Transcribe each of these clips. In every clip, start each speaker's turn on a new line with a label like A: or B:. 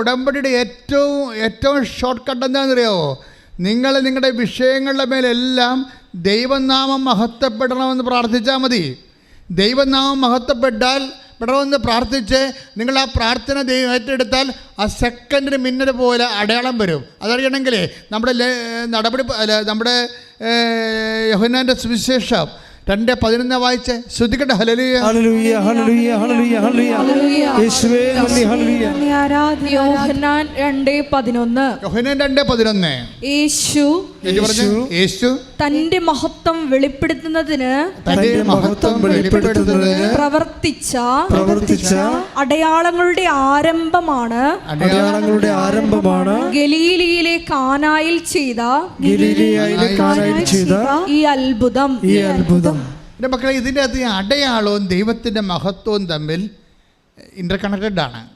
A: ഉടമ്പടിയുടെ ഏറ്റവും ഏറ്റവും ഷോർട്ട് കട്ട് എന്താണെന്നറിയോ നിങ്ങൾ നിങ്ങളുടെ വിഷയങ്ങളുടെ മേലെല്ലാം ദൈവനാമം മഹത്വപ്പെടണമെന്ന് പ്രാർത്ഥിച്ചാൽ മതി. ദൈവനാമം മഹത്വപ്പെട്ടാൽ പെടണമെന്ന് പ്രാർത്ഥിച്ച് നിങ്ങൾ ആ പ്രാർത്ഥന ദൈവം ഏറ്റെടുത്താൽ ആ സെക്കൻഡിന് മിന്നൽ പോലെ അടയാളം വരും. അതറിയണമെങ്കിൽ നമ്മുടെ നടപടി നമ്മുടെ യഹുനാന്റെ സുവിശേഷം രണ്ട് പതിനൊന്ന് വായിച്ച്? ശ്രദ്ധിക്കട്ടെ ഹലലിയ
B: ഹല്ലേലൂയ ഹല്ലേലൂയ ഹല്ലേലൂയ ഹല്ലേലൂയ. യേശുവേ നന്ദി ഹല്ലേലൂയ.
C: യോഹന്നാൻ രണ്ട് പതിനൊന്ന്.
A: യോഹനാൻ രണ്ട്
C: യേശു
A: എന്ന് യേശു.
C: തന്റെ മഹത്വം വെളിപ്പെടുത്തുന്നതിന്
A: തന്റെ മഹത്വം വെളിപ്പെടുത്തുന്നതിന്
C: പ്രവർത്തിച്ച
B: പ്രവർത്തിച്ച
C: അടയാളങ്ങളുടെ ആരംഭമാണ്
B: അടയാളങ്ങളുടെ ആരംഭമാണ്
C: ഗലീലിയിലെ കാനായിൽ ചെയ്ത
B: ഗലീലിയയിലെ കാനായിൽ ചെയ്ത
C: ഈ അത്ഭുതം.
B: ഈ അത്ഭുതം.
A: എന്റെ മക്കളെ ഇതിന്റെ അത് അടയാളവും ദൈവത്തിന്റെ മഹത്വവും തമ്മിൽ ഇന്റർ ആണ്.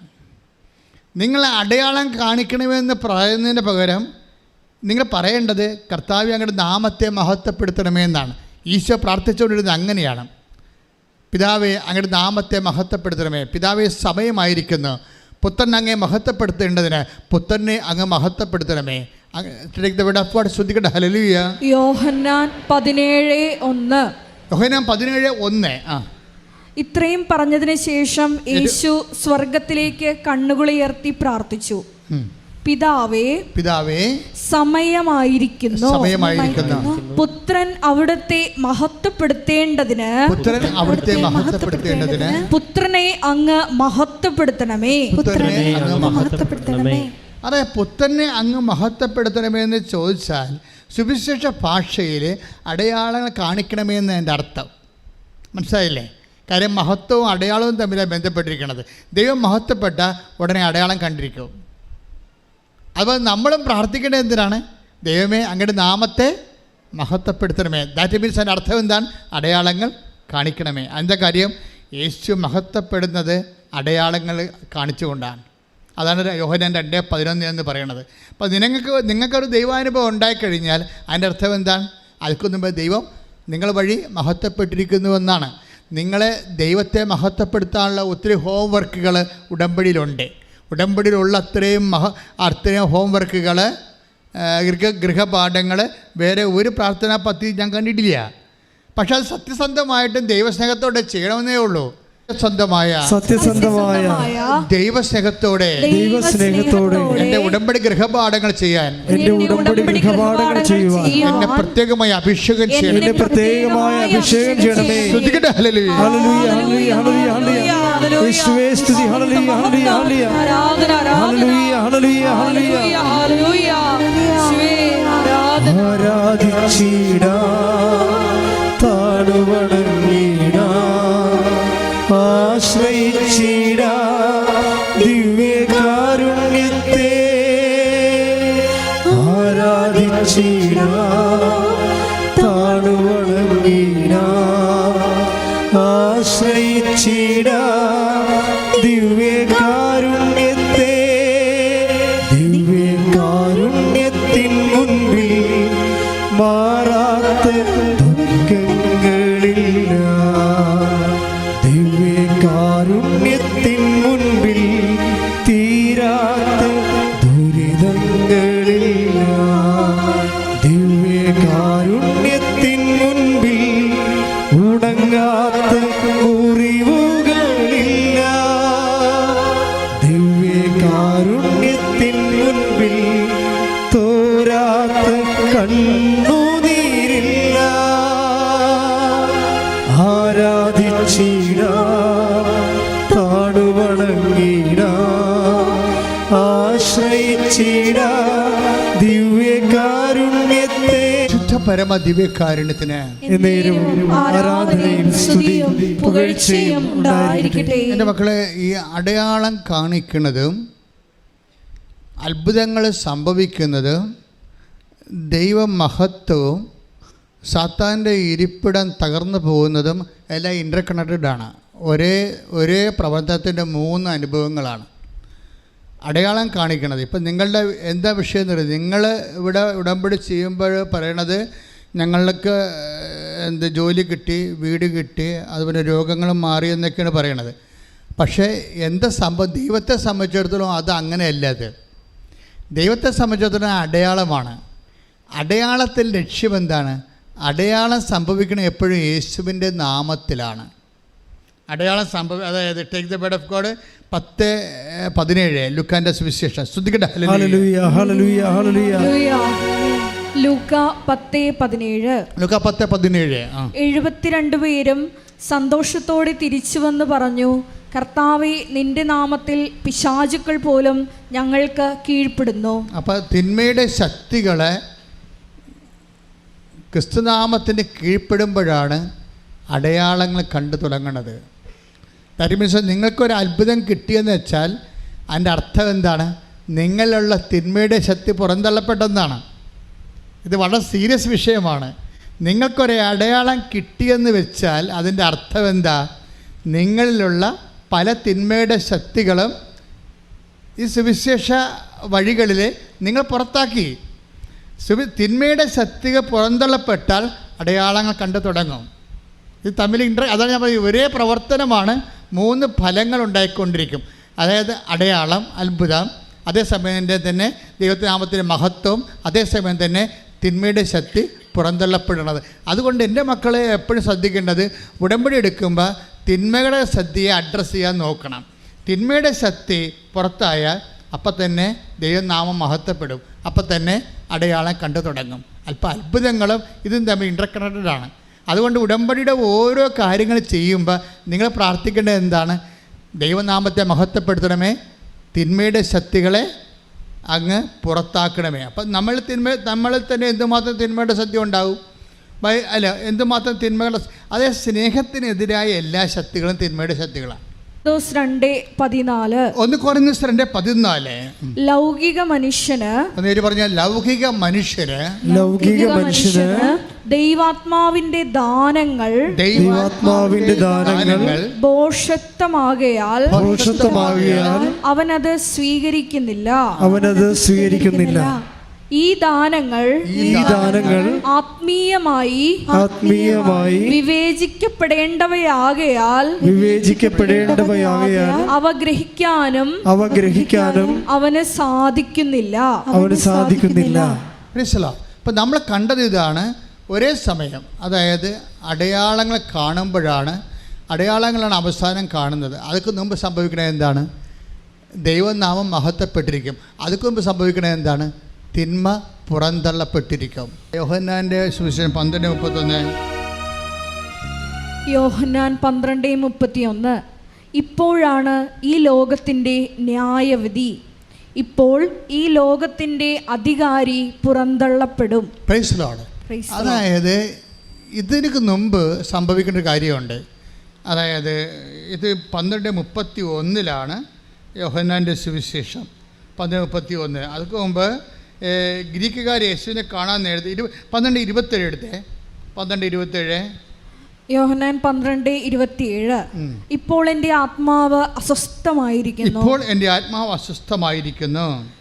A: നിങ്ങൾ അടയാളം കാണിക്കണമെന്ന് പറയുന്നതിന് പകരം നിങ്ങൾ പറയേണ്ടത് കർത്താവ് അങ്ങയുടെ നാമത്തെ മഹത്വപ്പെടുത്തണമേ എന്നാണ് ഈശോ പ്രാർത്ഥിച്ചുകൊണ്ടിരുന്നത് അങ്ങനെയാണ്. പിതാവെ അങ്ങയുടെ നാമത്തെ മഹത്വപ്പെടുത്തണമേ. പിതാവെ സമയമായിരിക്കുന്നു. പുത്രൻ അങ്ങേ മഹത്വപ്പെടുത്തേണ്ടതിന് പുത്രനെ അങ്ങ് മഹത്വപ്പെടുത്തണമേ. ശ്രദ്ധിക്കട്ടെ. ഹലലിയ
C: യോഹന്നാൻ പതിനേഴ് ഒന്ന്.
A: യോഹനാൻ പതിനേഴ് ഒന്ന്. ആ.
C: ഇത്രയും പറഞ്ഞതിന് ശേഷം യേശു സ്വർഗത്തിലേക്ക് കണ്ണുകളുയർത്തി പ്രാർത്ഥിച്ചു. പിതാവേ
A: പിതാവേ
C: സമയമായിരിക്കുന്നു.
A: സമയമായിരിക്കുന്നു.
C: പുത്രൻ അവിടുത്തെ മഹത്വപ്പെടുത്തേണ്ടതിന്
A: പുത്രൻ അവിടുത്തെ മഹത്വപ്പെടുത്തേണ്ടതിന്
C: പുത്രനെ അങ്ങ് മഹത്വപ്പെടുത്തണമേ.
A: പുത്രനെ അങ്ങ്
D: മഹത്വപ്പെടുത്തണമേ.
A: അതെ പുത്രനെ അങ്ങ് മഹത്വപ്പെടുത്തണമേ എന്ന് ചോദിച്ചാൽ സുവിശേഷ ഭാഷയിൽ അടയാളങ്ങൾ കാണിക്കണമെന്ന് എന്റെ അർത്ഥം. മനസ്സിലായില്ലേ? കാര്യം മഹത്വവും അടയാളവും തമ്മിലാണ് ബന്ധപ്പെട്ടിരിക്കുന്നത് ദൈവം മഹത്വപ്പെട്ട ഉടനെ അടയാളം കണ്ടിരിക്കും. അപ്പോൾ നമ്മളും പ്രാർത്ഥിക്കേണ്ടത് എന്തിനാണ്? ദൈവമേ അങ്ങയുടെ നാമത്തെ മഹത്വപ്പെടുത്തണമേ. ദാറ്റ് മീൻസ് അതിന്റെ അർത്ഥം എന്താണ്? അടയാളങ്ങൾ കാണിക്കണമേ. അതിന്റെ കാര്യം? യേശു മഹത്വപ്പെടുന്നത് അടയാളങ്ങൾ കാണിച്ചുകൊണ്ടാണ്. അതാണ് യോഹനൻ രണ്ട് പതിനൊന്ന് എന്ന് പറയുന്നത് അപ്പോൾ നിങ്ങൾക്ക് നിങ്ങൾക്കൊരു ദൈവാനുഭവം ഉണ്ടായിക്കഴിഞ്ഞാൽ അതിന്റെ അർത്ഥം എന്താണ്? അതിൽക്കൊന്നും ദൈവം നിങ്ങൾ വഴി മഹത്വപ്പെട്ടിരിക്കുന്നുവെന്നാണ്. നിങ്ങളെ ദൈവത്തെ മഹത്വപ്പെടുത്താനുള്ള ഒത്തിരി ഹോം വർക്കുകൾ ഉടമ്പടിയിലുണ്ട്. ഉടമ്പടിയിലുള്ള അത്രയും മഹ അത്രയും ഹോം വർക്കുകൾ ഗൃഹ ഗൃഹപാഠങ്ങൾ വേറെ ഒരു പ്രാർത്ഥനാ പദ്ധതി ഞാൻ കണ്ടിട്ടില്ല. പക്ഷെ അത് സത്യസന്ധമായിട്ടും ദൈവസ്നേഹത്തോടെ ചെയ്യണമെന്നേ ഉള്ളൂ. സത്യസന്ധമായ
B: സത്യസന്ധമായ
A: ദൈവസ്നേഹത്തോടെ
B: ദൈവസ്നേഹത്തോടെ
A: എന്റെ ഉടമ്പടി ഗൃഹപാഠങ്ങൾ ചെയ്യാൻ
B: എന്റെ ഉടമ്പടി ഗൃഹപാഠങ്ങൾ ചെയ്യുവാൻ
A: എന്നെ പ്രത്യേകമായി അഭിഷേകം ചെയ്യണം
B: എന്നെ പ്രത്യേകമായ അഭിഷേകം ചെയ്യണമേ.
A: ശ്രദ്ധിക്കട്ടെ ഹല്ലേലൂയ.
B: ഹല്ലേലൂയ ഹല്ലേലൂയ ഹല്ലേലൂയ ഹല്ലേലൂയ യേശുവേ സ്തുതി ഹല്ലേലൂയ ഹല്ലേലൂയ ഹല്ലേലൂയ.
C: ആരാധന
B: ഹല്ലേലൂയ ഹല്ലേലൂയ ഹല്ലേലൂയ.
C: ഹല്ലേലൂയ യേശുവേ, ആരാധന.
B: ആരാധിച്ചിട. താടുവണങ്ങിട ആശ്രയിച്ചിട.
A: ദിവ്യകാരുണ്യത്തിന്
B: എന്റെ ആരാധനയും സ്തുതിയും പുകഴ്ചയും ഉണ്ടായിരിക്കട്ടെ.
A: എന്റെ മക്കളെ ഈ അടയാളം കാണിക്കുന്നതും അത്ഭുതങ്ങൾ സംഭവിക്കുന്നതും ദൈവമഹത്വവും സാത്താന്റെ ഇരിപ്പിടം തകർന്നു പോകുന്നതും എല്ലാം ഇന്റർ കണക്റ്റഡ് ആണ്. ഒരേ ഒരേ പ്രബന്ധത്തിന്റെ മൂന്ന് അനുഭവങ്ങളാണ് അടയാളം കാണിക്കണത് ഇപ്പം നിങ്ങളുടെ എന്താ വിഷയം എന്ന് പറയുന്നത് നിങ്ങൾ ഇവിടെ ഉടമ്പടി ചെയ്യുമ്പോൾ പറയണത് ഞങ്ങൾക്ക് എന്ത് ജോലി കിട്ടി വീട് കിട്ടി അതുപോലെ രോഗങ്ങളും മാറി എന്നൊക്കെയാണ് പറയണത്. പക്ഷേ എന്താ സംഭവം ദൈവത്തെ സംബന്ധിച്ചിടത്തോളം അത് അങ്ങനെയല്ല അത്. ദൈവത്തെ സംബന്ധിച്ചിടത്തോളം അടയാളമാണ്. അടയാളത്തിൽ ലക്ഷ്യം എന്താണ്? അടയാളം സംഭവിക്കണം എപ്പോഴും യേശുവിന്റെ നാമത്തിലാണ്. അടയാളം സംഭവ അതായത് take the word of God പത്ത് പതിനേഴ് ലുക്കാന്റെ സുവിശേഷം. ശ്രദ്ധിക്കട്ടെ
C: ലൂക്ക പത്ത് പതിനേഴ്.
A: ലുക്ക പത്ത് പതിനേഴ്
C: എഴുപത്തിരണ്ട് പേരും സന്തോഷത്തോടെ തിരിച്ചു വന്ന് പറഞ്ഞു കർത്താവെ നിന്റെ നാമത്തിൽ പിശാചുക്കൾ പോലും ഞങ്ങൾക്ക് കീഴ്പ്പെടുന്നു.
A: അപ്പോൾ തിന്മയുടെ ശക്തികളെ ക്രിസ്തുനാമത്തിന് കീഴ്പ്പെടുമ്പോഴാണ് അടയാളങ്ങൾ കണ്ടു തുടങ്ങുന്നത് മീൻസ് നിങ്ങൾക്കൊരു അത്ഭുതം കിട്ടിയെന്ന് വെച്ചാൽ അതിന്റെ അർത്ഥം എന്താണ്? നിങ്ങളിലുള്ള തിന്മയുടെ ശക്തി പുറന്തള്ളപ്പെട്ടെന്നാണ്. ഇത് വളരെ സീരിയസ് വിഷയമാണ്. നിങ്ങൾക്കൊരു അടയാളം കിട്ടിയെന്ന് വെച്ചാൽ അതിന്റെ അർത്ഥം എന്താ? നിങ്ങളിലുള്ള പല തിന്മയുടെ ശക്തികളും ഈ സുവിശേഷ വഴികളിൽ നിങ്ങൾ പുറത്താക്കി. സുവി തിന്മയുടെ ശക്തികൾ പുറന്തള്ളപ്പെട്ടാൽ അടയാളങ്ങൾ കണ്ടു തുടങ്ങും. ഇത് തമ്മിൽ ഇൻട്ര അതാണ് ഞാൻ പറയുന്നത് ഒരേ പ്രവർത്തനമാണ് മൂന്ന് ഫലങ്ങൾ ഉണ്ടായിക്കൊണ്ടിരിക്കും. അതായത് അടയാളം അത്ഭുതം അതേസമയം തന്നെ ദൈവത്തിനാമത്തിന്റെ മഹത്വം അതേസമയം തന്നെ തിന്മയുടെ ശക്തി പുറന്തള്ളപ്പെടുന്നത് അതുകൊണ്ട് എന്റെ മക്കളെ എപ്പോഴും ശ്രദ്ധിക്കേണ്ടത് ഉടമ്പടി എടുക്കുമ്പോൾ തിന്മകളെ ശക്തിയെ അഡ്രസ്സ് ചെയ്യാൻ നോക്കണം. തിന്മയുടെ ശക്തി പുറത്തായാൽ അപ്പം തന്നെ ദൈവനാമം മഹത്വപ്പെടും. അപ്പം തന്നെ അടയാളം കണ്ടു തുടങ്ങും. അല്പം അത്ഭുതങ്ങളും ഇതും തമ്മിൽ ഇന്റർകണക്റ്റഡ് ആണ്. അതുകൊണ്ട് ഉടമ്പടിയുടെ ഓരോ കാര്യങ്ങൾ ചെയ്യുമ്പോൾ നിങ്ങൾ പ്രാർത്ഥിക്കേണ്ടത് എന്താണ്? ദൈവനാമത്തെ മഹത്വപ്പെടുത്തണമേ. തിന്മയുടെ ശക്തികളെ അങ്ങ് പുറത്താക്കണമേ. അപ്പം നമ്മൾ തിന്മ നമ്മൾ തന്നെ എന്തുമാത്രം തിന്മയുടെ സദ്യ ഉണ്ടാവും? അല്ല എന്തുമാത്രം തിന്മകളുടെ അതേ സ്നേഹത്തിനെതിരായ എല്ലാ ശക്തികളും തിന്മയുടെ ശക്തികളാണ്. ഒന്ന് കുറഞ്ഞ സ്ഥലന്റെ പതിനാല്.
C: ലൗകിക മനുഷ്യന്
A: നേര് പറഞ്ഞ ലൗകിക മനുഷ്യന്
B: ലൗകിക മനുഷ്യന്
C: ദൈവാത്മാവിന്റെ ദാനങ്ങൾ
B: ദൈവാത്മാവിന്റെ ദാനങ്ങൾ
C: ബോഷത്വമാകയാൽ
B: ബോഷത്വമാകയാൽ
C: അവനത് സ്വീകരിക്കുന്നില്ല.
B: അവനത് സ്വീകരിക്കുന്നില്ല.
C: ഈ ദാനങ്ങൾ
B: ഈ ദാനങ്ങൾ
C: ആത്മീയമായി
B: ആത്മീയമായി
C: വിവേചിക്കപ്പെടേണ്ടവയാകയാൽ
B: വിവേചിക്കപ്പെടേണ്ടവയാകയാൽ
C: അവ ഗ്രഹിക്കാനും
B: അവ ഗ്രഹിക്കാനും
C: അവന് സാധിക്കുന്നില്ല.
B: അവന് സാധിക്കുന്നില്ല.
A: മനസ്സിലോ അപ്പം നമ്മൾ കണ്ടത് ഇതാണ് ഒരേ സമയം അതായത് അടയാളങ്ങൾ കാണുമ്പോഴാണ് അടയാളങ്ങളാണ് അവസാനം കാണുന്നത്. അതൊക്കെ മുമ്പ് സംഭവിക്കണത് എന്താണ്? ദൈവനാമം മഹത്വപ്പെട്ടിരിക്കും. അതൊക്കെ മുമ്പ് സംഭവിക്കണത് എന്താണ്? തിന്മ പുറന്തള്ളപ്പെട്ടിരിക്കും. യോഹന്നാന്റെ സുവിശേഷം പന്ത്രണ്ട് മുപ്പത്തൊന്ന്.
C: യോഹന്നാൻ പന്ത്രണ്ട് മുപ്പത്തിയൊന്ന്. ഇപ്പോഴാണ് ഈ ലോകത്തിന്റെ ന്യായവിധി. ഇപ്പോൾ ഈ ലോകത്തിന്റെ അധികാരി പുറന്തള്ളപ്പെടും.
A: അതായത് ഇതിനു മുമ്പ് സംഭവിക്കേണ്ട ഒരു കാര്യമുണ്ട്. അതായത് ഇത് പന്ത്രണ്ട് മുപ്പത്തി ഒന്നിലാണ് യോഹന്നാന്റെ സുവിശേഷം. പന്ത്രണ്ട് മുപ്പത്തി ഒന്ന് അതിന് മുമ്പ് ഗ്രീക്കുകാർ യേശുവിനെ കാണാൻ നേരത്തെ ഇരു പന്ത്രണ്ട് ഇരുപത്തേഴ് എടുത്തേ. പന്ത്രണ്ട് ഇരുപത്തേഴ്.
C: യോഹനാൻ പന്ത്രണ്ട് ഇരുപത്തിയേഴ്. ഇപ്പോൾ എന്റെ ആത്മാവ് അസ്വസ്ഥമായിരിക്കുന്നു.
A: ഇപ്പോൾ എന്റെ ആത്മാവ് അസ്വസ്ഥമായിരിക്കുന്നു.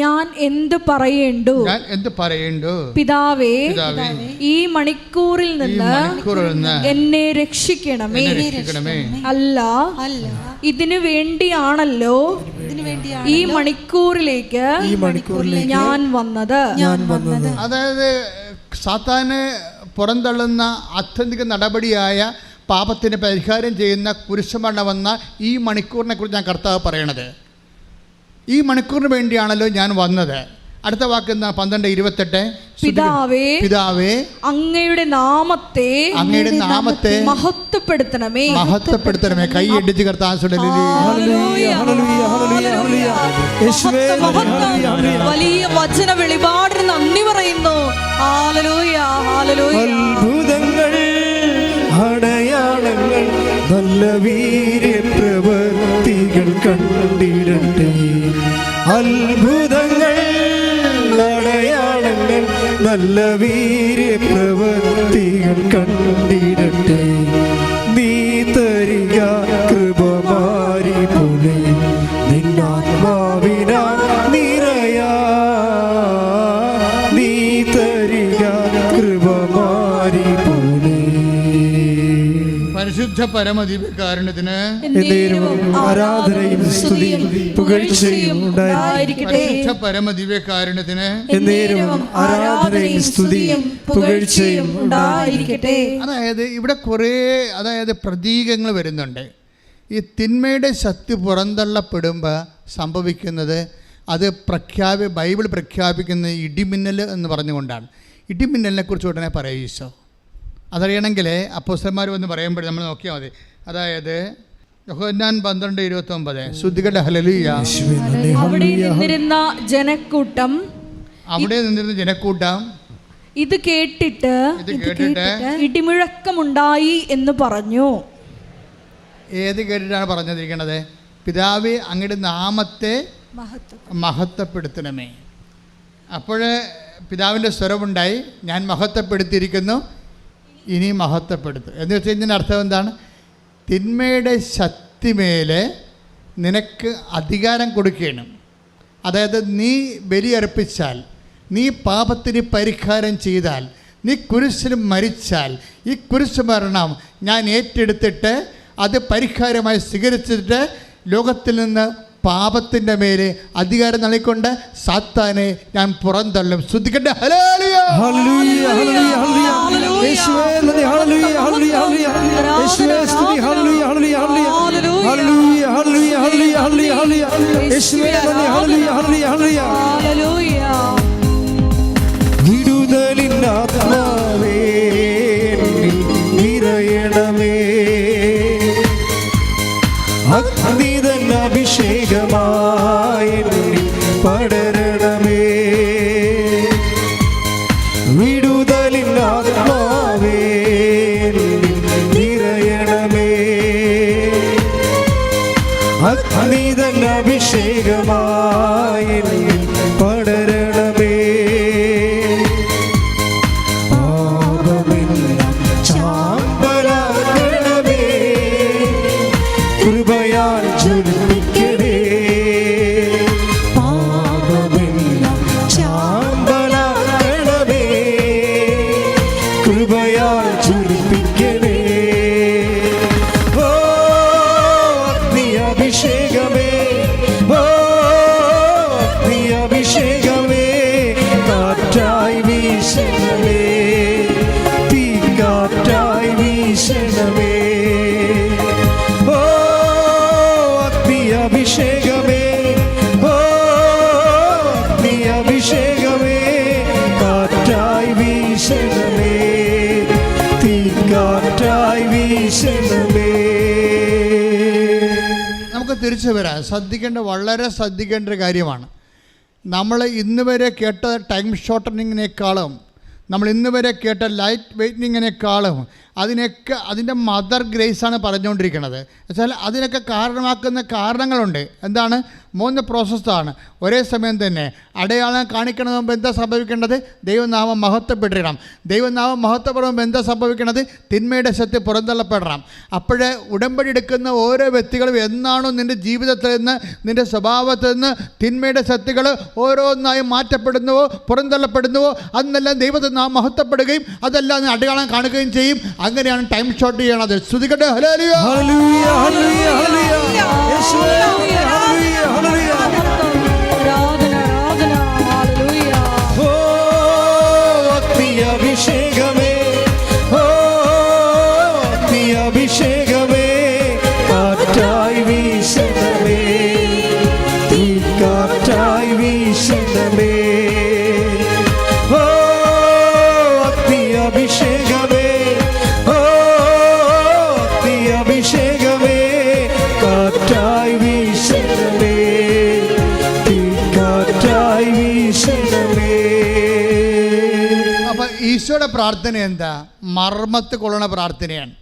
C: ഞാൻ എന്ത് പറയേണ്ടു?
A: ഞാൻ എന്ത് പറയേണ്ടു?
C: പിതാവേ ഈ മണിക്കൂറിൽ നിന്ന് എന്നെ രക്ഷിക്കണമേ.
A: എന്നെ രക്ഷിക്കണമേ.
C: അല്ല ഇതിനു വേണ്ടിയാണല്ലോ ഈ മണിക്കൂറിലേക്ക്
B: ഈ മണിക്കൂറിലേക്ക്
C: ഞാൻ വന്നത്.
B: ഞാൻ വന്നത്.
A: അതായത് സാത്താന് പുറന്തള്ളുന്ന ആത്യന്തിക നടപടിയായ പാപത്തിന് പരിഹാരം ചെയ്യുന്ന കുരിശുമരണമെന്ന ഈ മണിക്കൂറിനെ കുറിച്ച് ഞാൻ കർത്താവ് പറയണത്. ഈ മണിക്കൂറിന് വേണ്ടിയാണല്ലോ ഞാൻ വന്നത്. അടുത്ത വാക്ക് എന്താ? പന്ത്രണ്ട് ഇരുപത്തെട്ട്.
C: പിതാവേ
A: പിതാവേ
C: അങ്ങയുടെ നാമത്തെ
A: അങ്ങയുടെ നാമത്തെ
C: മഹത്വപ്പെടുത്തണമേ.
A: മഹത്വപ്പെടുത്തണമേ. കൈയടിച്ച് കർത്താവ്
B: ഹല്ലേലൂയ ഹല്ലേലൂയ ഹല്ലേലൂയ ഹല്ലേലൂയ. യേശുവേ
C: മഹത്വം,
B: ഹല്ലേലൂയ ഹല്ലേലൂയ.
C: വലിയ വചന വെളിപാടിന് നന്ദി പറയുന്നു.
B: അത്ഭുതങ്ങൾ അടയാളങ്ങൾ നല്ല വീര്യ അത്ഭുതങ്ങൾ അടയാളങ്ങൾ നല്ല വീര്യ പ്രവൃത്തികൾ കണ്ടിടട്ടെ. നീ തരിക കൃപമാരി എന്നേരവും ആരാധനയും സ്തുതിയും പുകഴ്ചയും ഉണ്ടായിരിക്കട്ടെ. എന്നേരവും ആരാധനയും സ്തുതിയും പുകഴ്ചയും ഉണ്ടായിരിക്കട്ടെ.
A: അതായത് ഇവിടെ കുറേ അതായത് പ്രതീകങ്ങൾ വരുന്നുണ്ട്. ഈ തിന്മയുടെ ശക്തി പുറന്തള്ളപ്പെടുമ്പോൾ സംഭവിക്കുന്നത് അത് പ്രഖ്യാപി ബൈബിൾ പ്രഖ്യാപിക്കുന്ന ഇടിമിന്നൽ എന്ന് പറഞ്ഞുകൊണ്ടാണ്. ഇടിമിന്നലിനെ കുറിച്ച് ഉടനെ പറയുക ഈശോ. അതറിയണമെങ്കിൽ അപ്പോസ്റ്റന്മാർ വന്ന് പറയുമ്പോൾ നമ്മൾ നോക്കിയാൽ മതി. അതായത് യോഹന്നാൻ പന്ത്രണ്ട് ഹലലിയ
B: യേശുവേ നന്ദി.
C: അവിടെ നിന്നിരുന്ന ജനക്കൂട്ടം
A: അവിടെ നിന്നിരുന്ന ജനക്കൂട്ടം
C: ഇത് കേട്ടിട്ട്
A: ഇത് കേട്ടിട്ട്
C: ഇടിമുഴക്കമുണ്ടായി എന്ന് പറഞ്ഞു.
A: ഏത് കേട്ടിട്ടാണ് പറഞ്ഞിരിക്കണത്? പിതാവ് അങ്ങയുടെ നാമത്തെ മഹത്വപ്പെടുത്തണമേ. അപ്പോൾ പിതാവിന്റെ സ്വരമുണ്ടായി ഞാൻ മഹത്വപ്പെടുത്തിയിരിക്കുന്നു. ഇനി മഹത്വപ്പെടുത്തും. എന്ന് വെച്ചാൽ ഇതിന്റെ അർത്ഥം എന്താണ്? തിന്മയുടെ ശക്തിമേലെ നിനക്ക് അധികാരം കൊടുക്കണം. അതായത് നീ ബലിയർപ്പിച്ചാൽ നീ പാപത്തിന് പരിഹാരം ചെയ്താൽ നീ കുരിശിൽ മരിച്ചാൽ ഈ കുരിശ് മരണം ഞാൻ ഏറ്റെടുത്തിട്ട് അത് പരിഹാരമായി സ്വീകരിച്ചിട്ട് ലോകത്തിൽ നിന്ന് പാപത്തിന്റെ മേലെ അധികാരം നൽകിക്കൊണ്ട് സാത്താനെ ഞാൻ പുറന്തള്ളും. ശ്രദ്ധിക്കട്ടെ. ഹല്ലേലൂയ. വരാം. ശ്രദ്ധിക്കേണ്ട വളരെ ശ്രദ്ധിക്കേണ്ട ഒരു കാര്യമാണ്. നമ്മൾ ഇന്ന് വരെ കേട്ട ടൈം ഷോർട്ടനിങ്ങിനേക്കാളും നമ്മൾ ഇന്ന് വരെ കേട്ട ലൈറ്റ് വെയിറ്റിങ്ങിനേക്കാളും അതിനൊക്കെ അതിന്റെ മദർ ഗ്രേസാണ് പറഞ്ഞുകൊണ്ടിരിക്കുന്നത്. വെച്ചാൽ അതിനൊക്കെ കാരണമാക്കുന്ന കാരണങ്ങളുണ്ട്. എന്താണ്? മൂന്ന് പ്രോസസ്സാണ് ഒരേ സമയം തന്നെ. അടയാളം കാണിക്കണമെന്ന് മുമ്പ് എന്താ സംഭവിക്കേണ്ടത്? ദൈവനാമം മഹത്വപ്പെട്ടിടണം. ദൈവനാമം മഹത്വപ്പെടുമ്പോൾ എന്താ സംഭവിക്കണത് തിന്മയുടെ ശക്തി പുറന്തള്ളപ്പെടണം. അപ്പോഴേ ഉടമ്പടി എടുക്കുന്ന ഓരോ വ്യക്തികളും എന്നാണോ നിന്റെ ജീവിതത്തിൽ നിന്ന് നിന്റെ സ്വഭാവത്തിൽ നിന്ന് തിന്മയുടെ ശക്തികൾ ഓരോന്നായി മാറ്റപ്പെടുന്നുവോ പുറന്തള്ളപ്പെടുന്നുവോ? അന്നെല്ലാം ദൈവത്തിൽ നാം മഹത്വപ്പെടുകയും അതെല്ലാം അടയാളം കാണുകയും ചെയ്യും. അങ്ങനെയാണ് ടൈം ഷോട്ട് ചെയ്യണത്. ശ്രുതികട്ടെ hello
B: hello hello hello hello ഹലോ ഹല്ലേലൂയ. കാറ്റായി വീശണമേ ഓ ഓ തീ
A: ഈശോയുടെ പ്രാർത്ഥന എന്താ? മർമ്മത്ത് കൊള്ളണ പ്രാർത്ഥനയാണ്.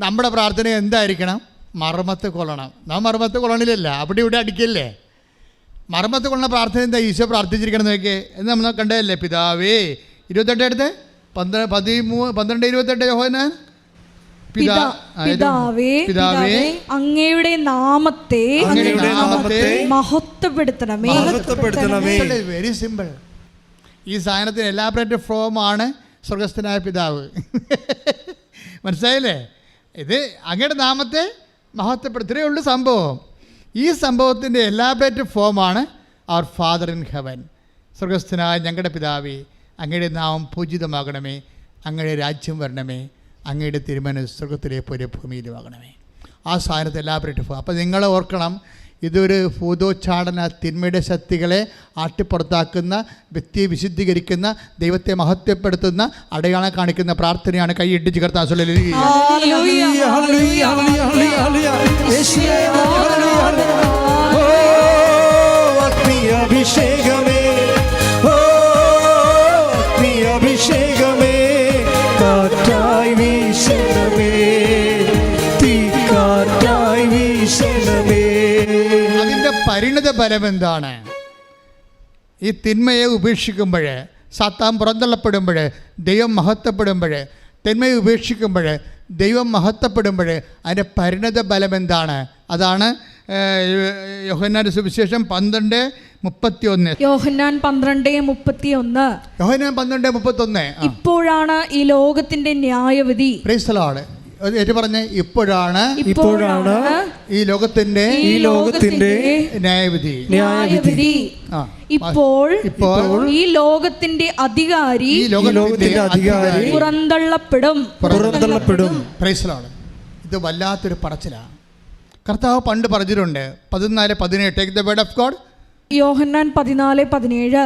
A: നമ്മുടെ പ്രാർത്ഥന എന്തായിരിക്കണം? മർമ്മത്ത് കൊള്ളണം. നാം മർമ്മത്ത് കൊള്ളണില്ലല്ല. അവിടെ ഇവിടെ അടിക്കല്ലേ? മർമ്മത്ത് കൊള്ളുന്ന പ്രാർത്ഥന എന്താ? ഈശോ പ്രാർത്ഥിച്ചിരിക്കണം നോക്കിയേ. എന്ന് നമ്മൾ കണ്ടതല്ലേ? പിതാവേ ഇരുപത്തെട്ട് എടുത്ത്? പന്ത്രണ്ട് പതിമൂ പന്ത്രണ്ട് ഇരുപത്തെട്ട് യോഹന പിതാ
C: പിതാ-
A: ആ, ഇത്
C: പിതാവേ
A: പിതാവേ
C: അങ്ങയുടെ നാമത്തെ
A: അങ്ങയുടെ നാമത്തെ
C: മഹത്വപ്പെടുത്തണമേ.
B: മഹത്വപ്പെടുത്തണമേ.
A: വെരി സിമ്പിൾ ഈ സാധനത്തിന് എലാബറേറ്റ് ഫോം ആണ് സ്വർഗസ്ഥനായ പിതാവ്. മനസ്സിലായില്ലേ? ഇത് അങ്ങയുടെ നാമത്തെ മഹത്വപ്പെടുത്തേ ഉള്ളൂ സംഭവം. ഈ സംഭവത്തിന്റെ എലാബറേറ്റ് ഫോമാണ് അവർ ഫാദർ ഇൻ ഹെവൻ സ്വർഗസ്ഥനായ ഞങ്ങളുടെ പിതാവേ അങ്ങയുടെ നാമം പൂജിതമാകണമേ. അങ്ങയുടെ രാജ്യം വരണമേ. അങ്ങയുടെ തിരുമന സ്വർഗത്തിലെ പോലെ ഭൂമിയിലുമാകണമേ ആ സാധനത്തെ എലാബറേറ്റ് ഫോം. അപ്പോൾ നിങ്ങൾ ഓർക്കണം ഇതൊരു ഭൂതോച്ചാടന തിന്മയുടെ ശക്തികളെ ആട്ടിപ്പുറത്താക്കുന്ന വ്യക്തിയെ വിശുദ്ധീകരിക്കുന്ന ദൈവത്തെ മഹത്വപ്പെടുത്തുന്ന അടയാളം കാണിക്കുന്ന പ്രാർത്ഥനയാണ്
B: കൈയിട്ട് ആത്മീയ അഭിഷേകമേ. ഓ അഭിഷേകമേ. കാറ്റായി
A: പരിണിത ഫലം എന്താണ്? ഈ തിന്മയെ ഉപേക്ഷിക്കുമ്പോൾ സാത്താൻ പുറന്തള്ളപ്പെടുമ്പോൾ ദൈവം മഹത്വപ്പെടുമ്പോൾ തിന്മയെ ഉപേക്ഷിക്കുമ്പോൾ ദൈവം മഹത്വപ്പെടുമ്പോൾ അതിന്റെ പരിണിത ഫലം എന്താണ്? അതാണ് യോഹന്നാന്റെ സുവിശേഷം പന്ത്രണ്ട് മുപ്പത്തി ഒന്ന്
C: യോഹന്നാൻ പന്ത്രണ്ട് മുപ്പത്തി ഒന്ന്
A: യോഹന്നാൻ പന്ത്രണ്ട് മുപ്പത്തൊന്ന്.
C: ഇപ്പോഴാണ് ഈ ലോകത്തിന്റെ ന്യായവിധി.
A: പ്രീസലാണ് ഏറ്റു പറഞ്ഞ ഇപ്പോഴാണ്
B: ഇപ്പോഴാണ്
A: ഈ ലോകത്തിന്റെ
B: ഈ ലോകത്തിന്റെ
A: ന്യായവിധി.
C: ന്യായവിധി.
A: ആ
C: ഇപ്പോൾ
A: ഇപ്പോൾ
C: ഈ ലോകത്തിന്റെ അധികാരി
A: ഈ
B: ലോകത്തിന്റെ അധികാരി
A: അധികാരി
C: പുറന്തള്ളപ്പെടും.
B: പുറന്തള്ളപ്പെടും.
A: പ്രൈസലാണ് ഇത് വല്ലാത്തൊരു പറച്ചിലാണ് കർത്താവ് പണ്ട് പറഞ്ഞിട്ടുണ്ട് പതിനാല് പതിനേഴ് take the word of God
C: Yohannan പതിനാല് പതിനേഴ്.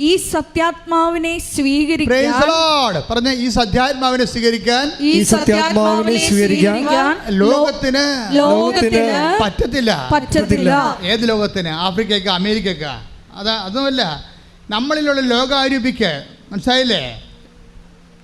C: ഈ സത്യാത്മാവിനെ സ്വീകരിക്കാൻ
A: പറഞ്ഞ ഈ സത്യാത്മാവിനെ സ്വീകരിക്കാൻ
C: ഈ
B: ഈ സത്യാത്മാവിനെ സ്വീകരിക്കാൻ
A: ലോകത്തിന്
C: ലോകത്തിന്
A: പറ്റത്തില്ല.
C: പറ്റത്തില്ല.
A: ഏത് ലോകത്തിന്? ആഫ്രിക്കക്ക് അമേരിക്കക്ക് അതാ അതുമല്ല നമ്മളിലുള്ള ലോകാരൂപിക്ക്. മനസ്സിലായില്ലേ?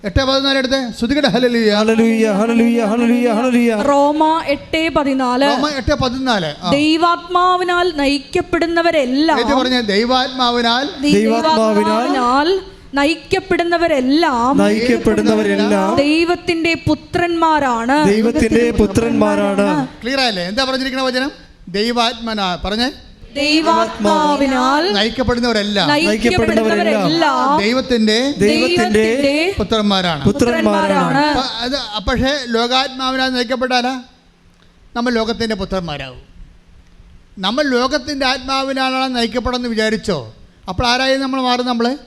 A: എട്ട് പതിനാല് എടുത്ത്. ശ്രുതികട ഹലലിയ
B: ഹല്ലേലൂയ ഹല്ലേലൂയ ഹല്ലേലൂയ ഹല്ലേലൂയ.
C: റോമ എട്ട് പതിനാല്.
A: റോമ എട്ട് പതിനാല്. ആ.
C: ദൈവാത്മാവിനാൽ നയിക്കപ്പെടുന്നവരെല്ലാം
A: ഏറ്റു പറഞ്ഞ ദൈവാത്മാവിനാൽ
B: ദൈവാത്മാവിനാൽ
C: നയിക്കപ്പെടുന്നവരെല്ലാം
B: നയിക്കപ്പെടുന്നവരെല്ലാം
C: ദൈവത്തിന്റെ പുത്രന്മാരാണ്.
B: ദൈവത്തിന്റെ പുത്രന്മാരാണ്.
A: ക്ലിയർ ആയല്ലേ എന്താ പറഞ്ഞിരിക്കുന്ന വചനം? ദൈവാത്മന. പറഞ്ഞേ.
C: ദൈവാത്മാവിനാൽ
A: നയിക്കപ്പെടുന്നവരെല്ലാം.
C: നയിക്കപ്പെടുന്നവരെല്ലാം.
A: ദൈവത്തിന്റെ
B: ദൈവത്തിന്റെ
A: പുത്രന്മാരാണ്.
B: പുത്രന്മാരാണ്.
A: അത് പക്ഷേ ലോകാത്മാവിനാൽ നയിക്കപ്പെട്ടാലാ നമ്മൾ ലോകത്തിന്റെ പുത്രന്മാരാകും നമ്മൾ ലോകത്തിന്റെ ആത്മാവിനാലാണ് നയിക്കപ്പെടുന്നു വിചാരിച്ചോ? അപ്പോൾ ആരായി നമ്മൾ മാറും നമ്മൾ?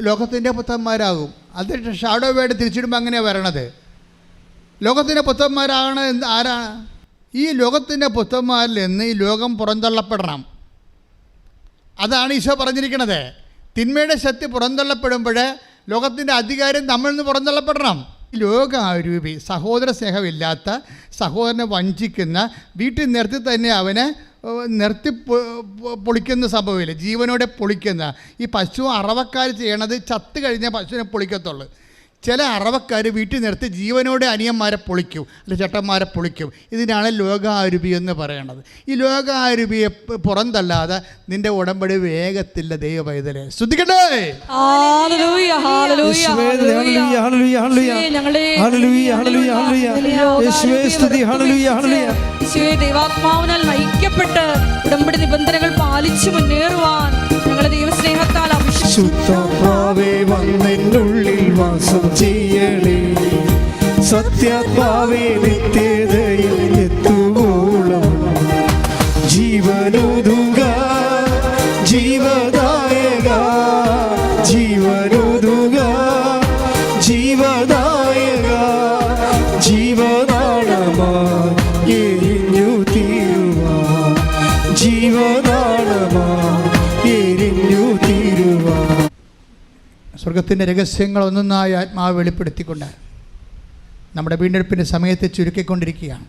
A: ലോകത്തിന്റെ പുത്രന്മാരാകും. അത് ഷാഡോ വേർഡ് തിരിച്ചിടുമ്പോൾ അങ്ങനെയാണ് വരണത്. ലോകത്തിന്റെ പുത്രന്മാരാണ് എന്ത് ആരാണ്? ഈ ലോകത്തിന്റെ പുത്രന്മാരിൽ നിന്ന് ഈ ലോകം പുറന്തള്ളപ്പെടണം. അതാണ് ഈശോ പറഞ്ഞിരിക്കുന്നത് തിന്മയുടെ ശക്തി പുറന്തള്ളപ്പെടുമ്പോൾ ലോകത്തിന്റെ അധികാരം നമ്മളിൽ നിന്ന് പുറന്തള്ളപ്പെടണം. ലോകാരൂപി സഹോദര സ്നേഹമില്ലാത്ത സഹോദരനെ വഞ്ചിക്കുന്ന വീട്ടിൽ നിർത്തി തന്നെ അവനെ നിർത്തി പൊളിക്കുന്ന സംഭവമില്ല? ജീവനോടെ പൊളിക്കുന്ന. ഈ പശു അറവക്കാർ ചെയ്യണത് ചത്ത് കഴിഞ്ഞാൽ പശുവിനെ പൊളിക്കത്തുള്ളൂ. ചില അറവക്കാർ വീട്ടിൽ നിർത്തി ജീവനോടെ അനിയന്മാരെ പൊളിക്കും അല്ലെ ചട്ടന്മാരെ പൊളിക്കും. ഇതിനാണ് ലോകാരൂപി എന്ന് പറയണത്. ഈ ലോകാരൂപിയെ പുറന്തല്ലാതെ നിന്റെ ഉടമ്പടി വേഗത്തില്ല ദൈവ പൈതലെ ശ്രദ്ധിക്കട്ടെ
C: ദൈവാത്മാവിനാൽ നയിക്കപ്പെട്ട് ഉടമ്പടി നിബന്ധനകൾ പാലിച്ചു മുന്നേറുവാൻ ഞങ്ങളെ ദൈവസ്നേഹത്താൽ
B: വന്നെന്നുള്ളിൽ വാസം ചെയ്യണേ സത്യാത്മാവേ നിത്യതയിൽ എത്തുവോളം. ജീവനുതുക ജീവദായക
A: സ്വർഗത്തിന്റെ രഹസ്യങ്ങൾ ഒന്നൊന്നായി ആത്മാവ് വെളിപ്പെടുത്തിക്കൊണ്ട് നമ്മുടെ വീണ്ടെടുപ്പിന്റെ സമയത്തെ ചുരുക്കിക്കൊണ്ടിരിക്കുകയാണ്.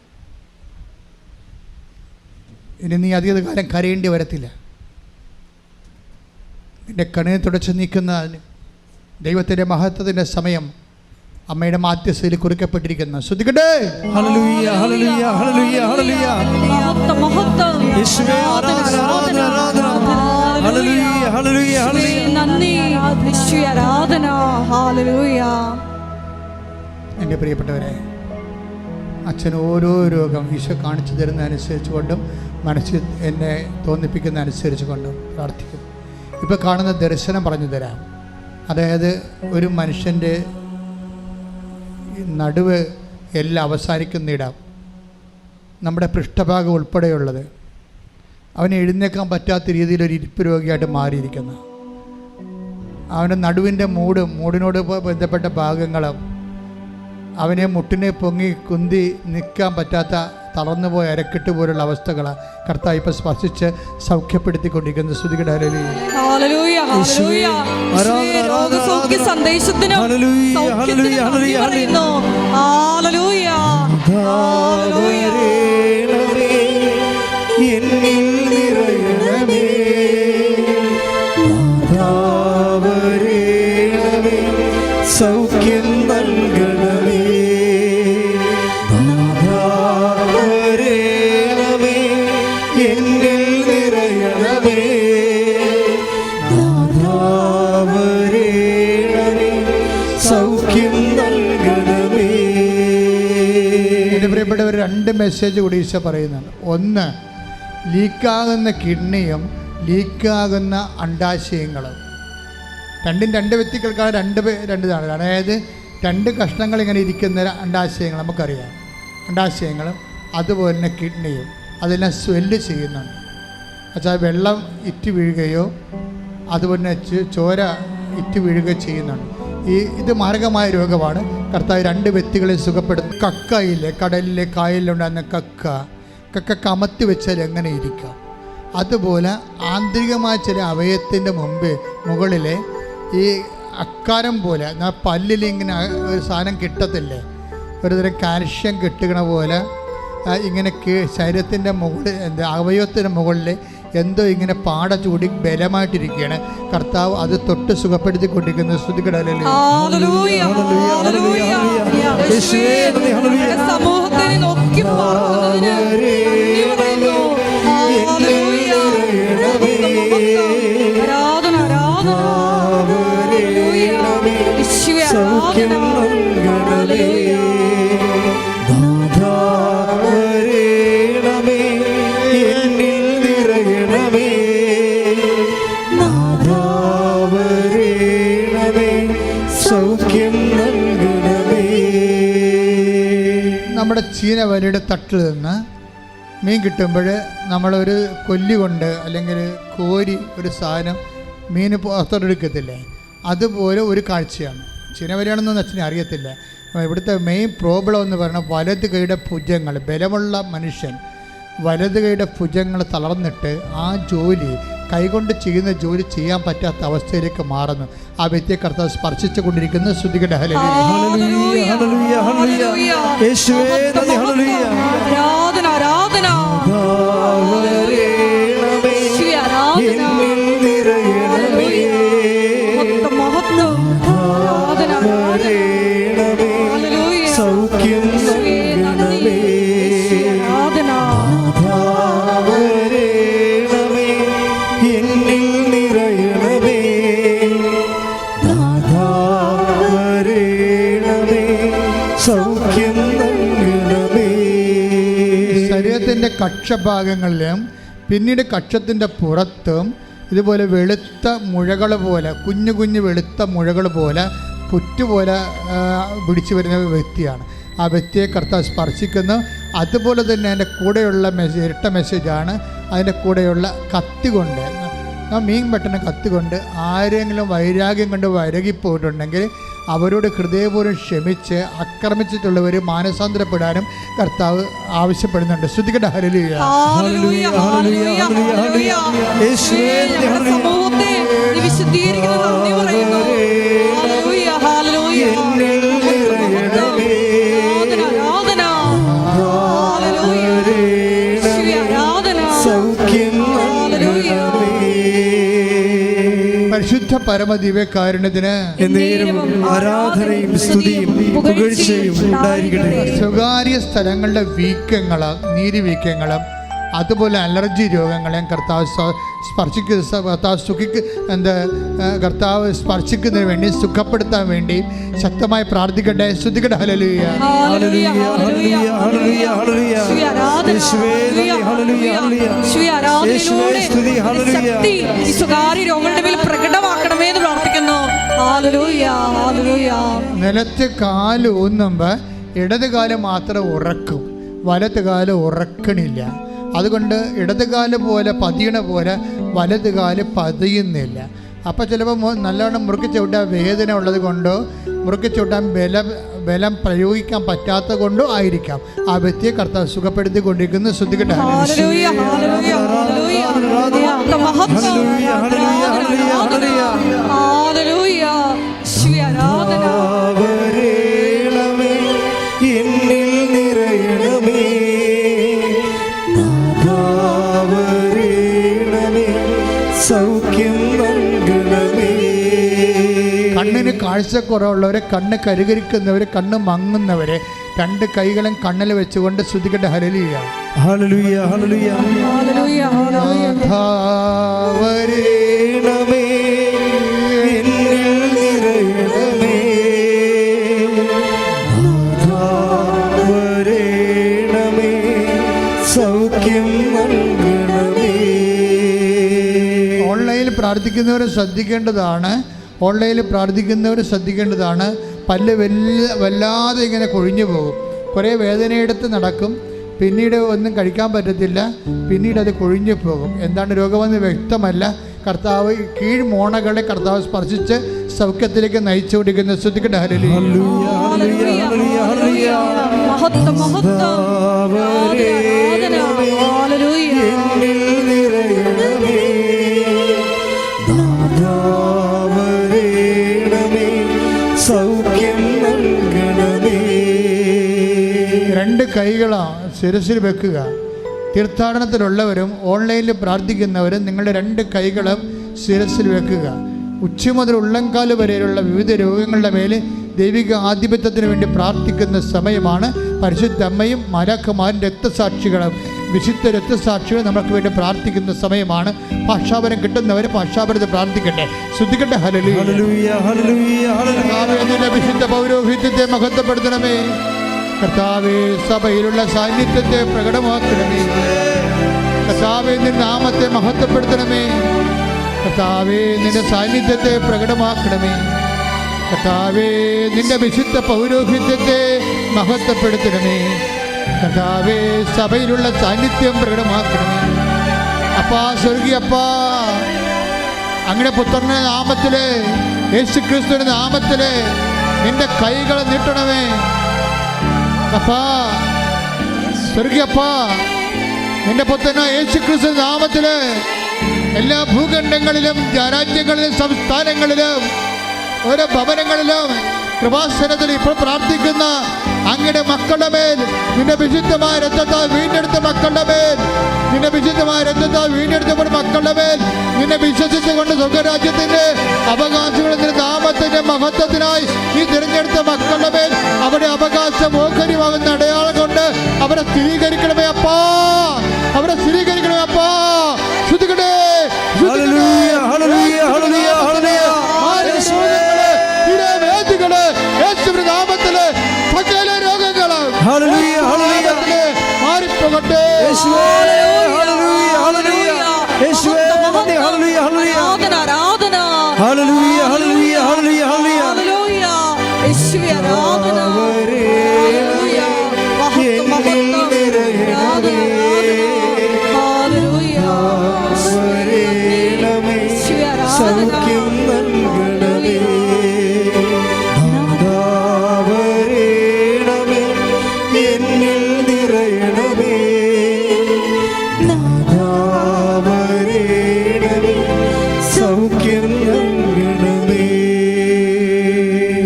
A: ഇനി നീ അധികകാലം കരയേണ്ടി വരത്തില്ല. നിന്റെ കണ്ണിനെ തുടച്ച് നീക്കുന്നതിന് ദൈവത്തിന്റെ മഹത്വത്തിന്റെ സമയം അമ്മയുടെ മാധ്യസ്ഥയിൽ കുറിക്കപ്പെട്ടിരിക്കുന്നു. ശ്രദ്ധിക്കട്ടെ?
B: ഹല്ലേലൂയ ഹല്ലേലൂയ ഹല്ലേലൂയ ഹല്ലേലൂയ.
C: മഹത്വം,
A: എന്റെ പ്രിയപ്പെട്ടവരെ അച്ഛൻ ഓരോ രോഗം ഈശോ കാണിച്ചു തരുന്ന അനുസരിച്ച് കൊണ്ടും മനസ്സിൽ എന്നെ തോന്നിപ്പിക്കുന്ന അനുസരിച്ച് കൊണ്ടും പ്രാർത്ഥിക്കും ഇപ്പോൾ കാണുന്ന ദർശനം പറഞ്ഞു തരാം. അതായത് ഒരു മനുഷ്യന്റെ നടുവ് എല്ലാം അവസാനിക്കുന്ന ഇടം നമ്മുടെ പൃഷ്ഠഭാഗം ഉൾപ്പെടെയുള്ളത് അവന് എഴുന്നേക്കാൻ പറ്റാത്ത രീതിയിൽ ഒരു ഇരിപ്പ് രോഗിയായിട്ട് മാറിയിരിക്കുന്നു. അവന്റെ നടുവിന്റെ മൂടും മൂടിനോട് ബന്ധപ്പെട്ട ഭാഗങ്ങളും അവനെ മുട്ടിനെ പൊങ്ങി കുന്തി നിൽക്കാൻ പറ്റാത്ത തളർന്നുപോയ അരക്കെട്ട് പോലുള്ള അവസ്ഥകൾ കർത്താവ് ഇപ്പം സ്പർശിച്ച് സൗഖ്യപ്പെടുത്തിക്കൊണ്ടിരിക്കുന്ന. ശ്രുതികട.
B: സന്ദേശത്തിനും
A: മെസ്സേജ് കൂടി ഈശോ പറയുന്നുണ്ട്. ഒന്ന് ലീക്കാകുന്ന കിഡ്നിയും ലീക്കാകുന്ന അണ്ടാശയങ്ങളും രണ്ടും രണ്ട് വ്യക്തികൾക്കാണ് രണ്ട് രണ്ട് ഇതാണ്. അതായത് രണ്ട് കഷ്ണങ്ങൾ ഇങ്ങനെ ഇരിക്കുന്ന അണ്ടാശയങ്ങൾ നമുക്കറിയാം. അണ്ടാശയങ്ങളും അതുപോലെ തന്നെ കിഡ്നിയും അതെല്ലാം സ്വെല്ല് ചെയ്യുന്നുണ്ട്. വെച്ചാൽ വെള്ളം ഇറ്റ് വീഴുകയോ അതുപോലെ ചോര ഇറ്റ് വീഴുകയോ ചെയ്യുന്നുണ്ട്. ഈ ഇത് മാരകമായ രോഗമാണ്. കർത്താവ് രണ്ട് വ്യക്തികളെ സുഖപ്പെടുത്തും. കക്കയിലെ കടലിലെ കായലിലുണ്ടായിരുന്ന കക്ക. കക്ക കമത്തി വെച്ചാൽ എങ്ങനെ ഇരിക്കാം? അതുപോലെ ആന്തരികമായ ചില അവയത്തിന്റെ മുമ്പ് മുകളിലെ ഈ അക്കാരം പോലെ എന്നാൽ പല്ലിൽ ഇങ്ങനെ ഒരു സാധനം കിട്ടത്തില്ലേ? ഒരുതരം കാൽഷ്യം കിട്ടുകണ പോലെ ഇങ്ങനെ ശരീരത്തിന്റെ മുകളിൽ എന്താ അവയവത്തിന്റെ മുകളിൽ എന്തോ ഇങ്ങനെ പാട ചൂടി ബലമായിട്ടിരിക്കുകയാണ്. കർത്താവ് അത് തൊട്ട് സുഖപ്പെടുത്തി സുഖപ്പെടുത്തിക്കൊണ്ടിരിക്കുന്ന. ശ്രുതികടലല്ലേ
B: ഹല്ലേലൂയ,
A: നമ്മുടെ ചീന ചീനവലയുടെ തട്ടിൽ നിന്ന് മീൻ കിട്ടുമ്പോൾ നമ്മളൊരു കൊല്ലി കൊണ്ട് അല്ലെങ്കിൽ കോരി ഒരു സാധനം മീൻ പുറത്തോട്ടെടുക്കത്തില്ലേ അതുപോലെ ഒരു കാഴ്ചയാണ്. ചീനവലയാണെന്നൊന്നും അച്ഛനെ അറിയത്തില്ല. ഇവിടുത്തെ മെയിൻ പ്രോബ്ലം എന്ന് പറയുന്നത് വലത് കൈയുടെ ഭുജങ്ങൾ ബലമുള്ള മനുഷ്യൻ വലത് കൈയുടെ ഭുജങ്ങൾ തളർന്നിട്ട് ആ ജോലി കൈകൊണ്ട് ചെയ്യുന്ന ജോലി ചെയ്യാൻ പറ്റാത്ത അവസ്ഥയിലേക്ക് മാറുന്നു ആ വ്യക്തിയെ കർത്താവ് സ്പർശിച്ചു കൊണ്ടിരിക്കുന്ന ശ്രുതികട ഹലലി
C: ഹല്ലേലൂയ, ഹല്ലേലൂയ, ഹല്ലേലൂയ. യേശുവേ, നന്ദി, ഹല്ലേലൂയ.
B: ആരാധന ആരാധന
A: കക്ഷഭാഗങ്ങളിലും പിന്നീട് കക്ഷത്തിന്റെ പുറത്തും ഇതുപോലെ വെളുത്ത മുഴകൾ പോലെ കുഞ്ഞു കുഞ്ഞു വെളുത്ത മുഴകൾ പോലെ പുറ്റുപോലെ പിടിച്ചു വരുന്ന വ്യക്തിയാണ്. ആ വ്യക്തിയെ കർത്താവ് സ്പർശിക്കുന്നു. അതുപോലെ തന്നെ അതിന്റെ കൂടെയുള്ള മെസ്സേജ് ഇരട്ട മെസ്സേജാണ് അതിന്റെ കൂടെയുള്ള കത്തി കൊണ്ട്. മീൻ പെട്ടെന്ന് കത്തി കൊണ്ട് ആരെങ്കിലും വൈരാഗ്യം കൊണ്ട് വരകിപ്പോയിട്ടുണ്ടെങ്കിൽ അവരോട് ഹൃദയപൂർവം ക്ഷമിച്ച് ആക്രമിച്ചിട്ടുള്ളവർ മാനസാന്തരപ്പെടാനും കർത്താവ് ആവശ്യപ്പെടുന്നുണ്ട്. ശ്രദ്ധിക്കട്ടെ ഹരലിയ
B: വിശുദ്ധീകരിക്കുന്ന നന്ദി പറയുന്നു. ഹല്ലേലൂയ,
A: പരിശുദ്ധ പരമ
C: ദിവ്യകാരുണ്യത്തിന് ആരാധനയും സ്തുതിയും പുകഴ്ചയും ഉണ്ടായിരിക്കട്ടെ.
A: സ്വകാര്യ സ്ഥലങ്ങളുടെ വീക്കങ്ങളും നീതി നീരുവീക്കങ്ങളും അതുപോലെ അലർജി രോഗങ്ങളെയും കർത്താവ് സ്പർശിക്കുന്ന കർത്താവ് സുഖിക്ക് എന്താ കർത്താവ് സ്പർശിക്കുന്നതിന് വേണ്ടി സുഖപ്പെടുത്താൻ വേണ്ടി ശക്തമായി പ്രാർത്ഥിക്കട്ടെ. ശ്രദ്ധിക്കട്ടെ ഹലലുയ
B: പ്രകടമാക്കണമേ എന്ന് പ്രാർത്ഥിക്കുന്നു. ഹല്ലേലൂയ, ഹല്ലേലൂയ.
A: നിലത്ത് കാൽ ഊന്നുമ്പോൾ ഇടത് കാൽ മാത്രം ഉറക്കും. വലത്ത് കാൽ ഉറക്കണില്ല. അതുകൊണ്ട് ഇടത് കാൽ പോലെ പതിയണ പോലെ വലത് കാൽ പതിയുന്നില്ല. അപ്പോൾ ചിലപ്പോൾ നല്ലവണ്ണം മുറുക്കി ചവിട്ടാൻ വേദന ഉള്ളത് കൊണ്ടോ മുറുക്കി ചവിട്ടാൻ ബലം ബലം പ്രയോഗിക്കാൻ പറ്റാത്ത കൊണ്ടോ ആയിരിക്കാം. ആ വ്യക്തിയെ കർത്താവ് സുഖപ്പെടുത്തി കൊണ്ടിരിക്കുന്നു. ശ്രദ്ധിക്കട്ടെ.
C: ഹല്ലേലൂയ,
A: കാഴ്ചക്കുറവുള്ളവരെ കണ്ണ് കരുകരിക്കുന്നവരെ കണ്ണ് മങ്ങുന്നവരെ രണ്ട് കൈകളും കണ്ണിൽ വെച്ചുകൊണ്ട് ശ്രുതിക്കട്ടെ ഹരലിയ
B: ഹല്ലേലൂയ ഹല്ലേലൂയ.
C: ഹല്ലേലൂയ, ഹല്ലേലൂയ.
B: വരേണമേ എന്നിൽ നിറയണമേ. വരേണമേ സൗഖ്യം നൽകണമേ.
A: ഓൺലൈനിൽ പ്രാർത്ഥിക്കുന്നവർ ശ്രദ്ധിക്കേണ്ടതാണ്. ഓൺലൈനിൽ പ്രാർത്ഥിക്കുന്നവർ ശ്രദ്ധിക്കേണ്ടതാണ്. പല്ല് വല്ല വല്ലാതെ ഇങ്ങനെ കൊഴിഞ്ഞു പോകും. കുറേ വേദനയെടുത്ത് നടക്കും. പിന്നീട് ഒന്നും കഴിക്കാൻ പറ്റത്തില്ല. പിന്നീട് അത് കൊഴിഞ്ഞു പോകും. എന്താണ് രോഗമെന്ന് വ്യക്തമല്ല. കർത്താവ് കീഴ് മോണകളെ കർത്താവ് സ്പർശിച്ച് സൗഖ്യത്തിലേക്ക് നയിച്ചുകൊണ്ടിരിക്കുന്ന. ശ്രദ്ധിക്കട്ടെ. ഹരലി
B: ഹല്ലേലൂയ. ഹല്ലേലൂയ. ഹല്ലേലൂയ. ഹല്ലേലൂയ.
C: മഹത്വം,
A: കൈകളാണ് ശിരസിൽ വെക്കുക. തീർത്ഥാടനത്തിലുള്ളവരും ഓൺലൈനിൽ പ്രാർത്ഥിക്കുന്നവരും നിങ്ങളുടെ രണ്ട് കൈകളും ശിരസിൽ വെക്കുക. ഉച്ച മുതൽ ഉള്ളംകാൽ വരെയുള്ള വിവിധ രോഗങ്ങളുടെ മേലെ ദൈവിക ആധിപത്യത്തിന് വേണ്ടി പ്രാർത്ഥിക്കുന്ന സമയമാണ് പരിശുദ്ധ അമ്മയും മലക്കുമാരും രക്തസാക്ഷികളും. വിശുദ്ധ രക്തസാക്ഷികളും നമുക്ക് വേണ്ടി പ്രാർത്ഥിക്കുന്ന സമയമാണ്. ഭാഷാപരം കിട്ടുന്നവർ ഭാഷാപരത്തെ പ്രാർത്ഥിക്കട്ടെ. ശ്രദ്ധിക്കട്ടെ. ഹലലു വിശുദ്ധ പൗരോഹിത്യത്തെ മഹത്വപ്പെടുത്തണമേ. കർത്താവെ സഭയിലുള്ള സാന്നിധ്യത്തെ പ്രകടമാക്കണമേ. കർത്താവെ നിന്റെ നാമത്തെ മഹത്വപ്പെടുത്തണമേ. കർത്താവെ നിന്റെ സാന്നിധ്യത്തെ പ്രകടമാക്കണമേ. കർത്താവെ നിന്റെ വിശുദ്ധ പൗരോഹിത്യത്തെ മഹത്വപ്പെടുത്തണമേ. കർത്താവെ സഭയിലുള്ള സാന്നിധ്യം പ്രകടമാക്കണമേ. അപ്പാ സ്വർഗിയപ്പാ അങ്ങനെ പുത്രന്റെ നാമത്തിലെ യേശു ക്രിസ്തുവിന്റെ നാമത്തിൽ നിന്റെ കൈകളെ നീട്ടണമേ. അപ്പാ പുത്തന യേശു ക്രിസ്തു നാമത്തിൽ എല്ലാ ഭൂഖണ്ഡങ്ങളിലും രാജ്യങ്ങളിലും സംസ്ഥാനങ്ങളിലും ഓരോ ഭവനങ്ങളിലും കൃപാസനത്തിൽ ഇപ്പോൾ പ്രാർത്ഥിക്കുന്ന അങ്ങയുടെ മക്കളുടെ മേൽ നിന്റെ വിശുദ്ധമായ രക്തത്താൽ വീണ്ടെടുത്ത മക്കളുടെ മേൽ നിന്റെ വിശുദ്ധമായ രക്തത്താൽ വീണ്ടെടുത്തപ്പോൾ മക്കളുടെ മേൽ നിന്നെ വിശ്വസിച്ചുകൊണ്ട് സ്വർഗരാജ്യത്തിന്റെ അവകാശങ്ങളുടെ നാമത്തിന്റെ മഹത്വത്തിനായി നീ തിരഞ്ഞെടുത്ത മക്കളുടെ മേൽ അവരുടെ അവകാശം ഓഹരിയാകുന്ന അടയാളം കൊണ്ട് അവരെ സ്ഥിരീകരിക്കണമേ അപ്പാ. അവരെ സ്ഥിരീകരിക്കണമേ.
B: എന്നിൽ നിറയണമേ.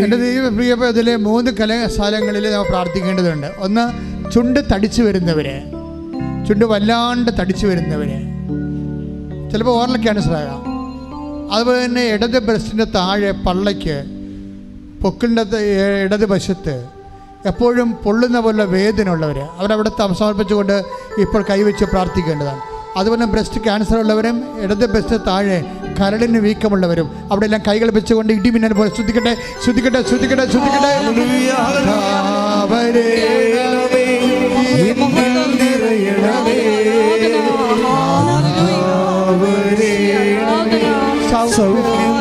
A: എന്റെ ദൈവ പ്രിയപ്പോൾ മൂന്ന് കലാശാലങ്ങളിൽ നാം പ്രാർത്ഥിക്കേണ്ടതുണ്ട്. ഒന്ന് ചുണ്ട് തടിച്ചു വരുന്നവര്. ചുണ്ട് വല്ലാണ്ട് തടിച്ചു വരുന്നവര്. ചിലപ്പോൾ ക്യാൻസർ ആകാം അതുപോലെ തന്നെ ഇടത് ബ്രസ്റ്റിന്റെ താഴെ പള്ളയ്ക്ക് പൊക്കിന്റെ ഇടത് വശത്ത് എപ്പോഴും പൊള്ളുന്ന പോലെ വേദന ഉള്ളവർ അവരവിടെ സമർപ്പിച്ചുകൊണ്ട് ഇപ്പോൾ കൈവച്ച് പ്രാർത്ഥിക്കേണ്ടതാണ്. അതുപോലെ ബ്രസ്റ്റ് ക്യാൻസർ ഉള്ളവരും ഇടത് ബ്രസ്റ്റ് താഴെ കരളിന് വീക്കമുള്ളവരും അവിടെ എല്ലാം കൈകൾ വെച്ചുകൊണ്ട് ഇടിമിന്നൽ പോലെ ശ്രദ്ധിക്കട്ടെ ശ്രദ്ധിക്കട്ടെ ശ്രദ്ധിക്കട്ടെ ശ്രദ്ധിക്കട്ടെ.
B: സൗഖ്യം